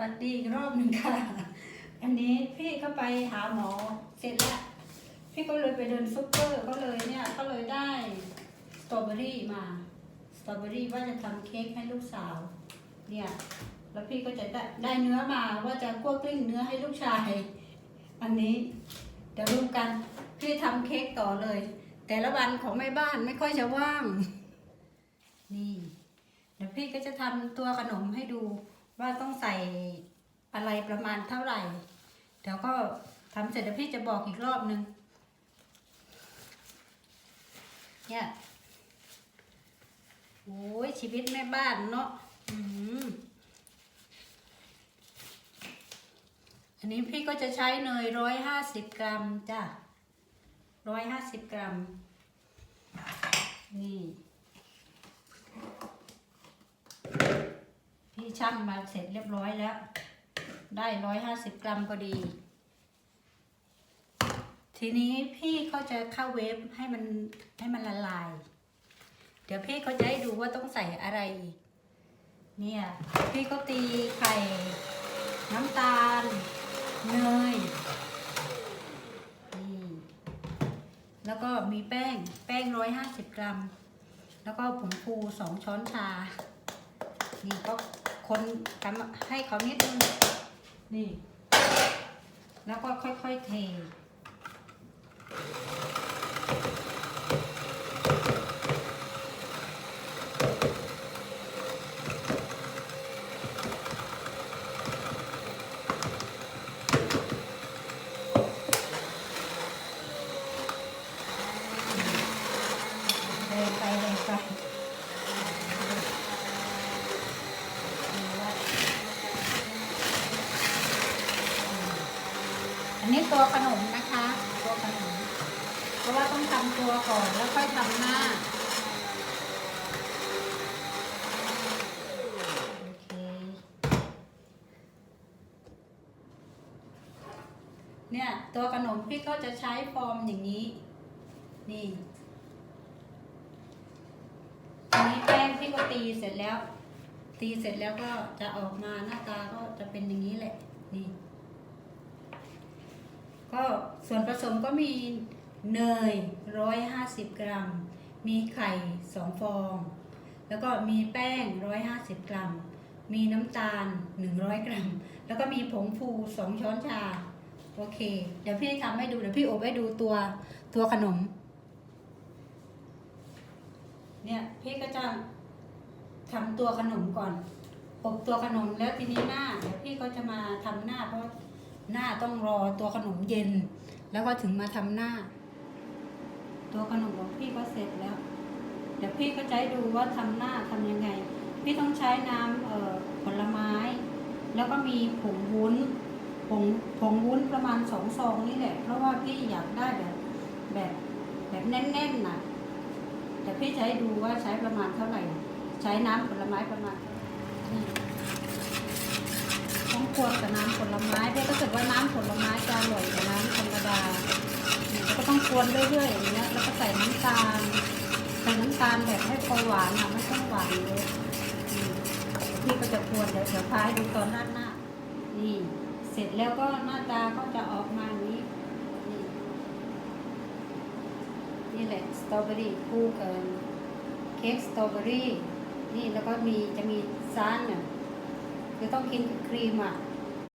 วัสดีอีกรอบหนึ่งค่ะ อันนี้พี่ก็ไปหาหมอเสร็จแล้ว พี่ก็เลยไปเดินซุปเปอร์ก็เลยเนี่ยก็เลยได้สตรอเบอรี่มา สตรอเบอรี่ว่าจะทำเค้กให้ลูกสาว เนี่ย แล้วพี่ก็จะได้ได้เนื้อมาว่าจะคั่วกลิ้งเนื้อให้ลูกชาย อันนี้เดี๋ยวรู้กันพี่ทำเค้กต่อเลย แต่ละวันของแม่บ้านไม่ค่อยจะว่าง นี่ เดี๋ยวพี่ก็จะทำตัวขนมให้ดู ว่าต้องใส่อะไรประมาณเท่าไหร่ เดี๋ยวก็ทำเสร็จเดี๋ยวพี่จะบอกอีกรอบนึง เนี่ยโอ้ยชีวิตแม่บ้านเนาะอันนี้พี่ก็จะใช้เนยร้อยห้าสิบกรัมจ้ะร้อยห้าสิบกรัม นี่ ชั่งมาเสร็จเรียบร้อยแล้ว ได้ร้อยห้าสิบกรัมพอดี ทีนี้พี่เขาจะเข้าเวฟให้มันให้มันละลาย เดี๋ยวพี่เขาจะให้ดูว่าต้องใส่อะไรอีกเนี่ยพี่ก็ตีไข่ น้ำตาลเนยนี่แล้วก็มีแป้งแป้งร้อยห้าสิบกรัม แล้วก็ผงฟูสองช้อนชา นี่ก็ คนทำให้เขานิดนึงนี่ แล้วก็ค่อยๆเท เดินไปเดินไปอั นี้ตัวขนมนะคะ ตัวขนม เพราะว่าต้องทำตัวก่อนแล้วค่อยทำหน้าโอเคเนี่ยตัวขนมพี่ก็จะใช้ฟอร์มอย่างนี้ นี่อันนี้แป้งพี่ก็ตีเสร็จแล้ว ตีเสร็จแล้วก็จะออกมาหน้าตาก็จะเป็นอย่างนี้แหละ ก็ส่วนผสมก็มีเนยร้อยห้าสิบกรัม มีไข่สองฟอง แล้วก็มีแป้งร้อยห้าสิบกรัม มีน้ำตาลหนึ่งร้อยกรัม แล้วก็มีผงฟูสองช้อนชา โอเค เดี๋ยวพี่ทำให้ดู เดี๋ยวพี่อบให้ดูตัวตัวขนม เนี่ยพี่ก็จะทำตัวขนมก่อน อบตัวขนมแล้วทีนี้หน้า เดี๋ยวพี่ก็จะมาทำหน้าเพราะ หน้าต้องรอตัวขนมเย็น แล้วก็ถึงมาทำหน้า ตัวขนมของพี่ก็เสร็จแล้ว เดี๋ยวพี่ก็จะให้ดูว่าทำหน้าทำยังไง พี่ต้องใช้น้ำเอ่อผลไม้ แล้วก็มีผงวุ้นผงผงวุ้นประมาณสองซองนี่แหละ เพราะว่าพี่อยากได้แบบแบบแบบแน่นๆน่ะแต่พี่จะให้ดูว่าใช้ประมาณเท่าไหร่ ใช้น้ำผลไม้ประมาณเท่าไหร่ ควรกับน้ำผลไม้เพราะถ้าเกิดว่าน้ำผลไม้จะอร่อยกว่าน้ำธรรมดาแล้วก็ต้องควรเรื่อยๆอย่างเงี้ยแล้วก็ใส่น้ำตาลใส่น้ำตาลแบบให้พอหวานอะไม่ต้องหวานเยอะพี่ก็จะควรเดี๋ยวเดี๋ยวพาให้ดูตอนราหน้านี่เสร็จแล้วก็หน้าตาก็จะออกมาอย่างนี้นี่นี่แหละสตรอเบอรี่คู่กันเค้กสตรอเบอรี่นี่แล้วก็มีจะมีซานเนี่ย คือต้องกินกับครีมอะ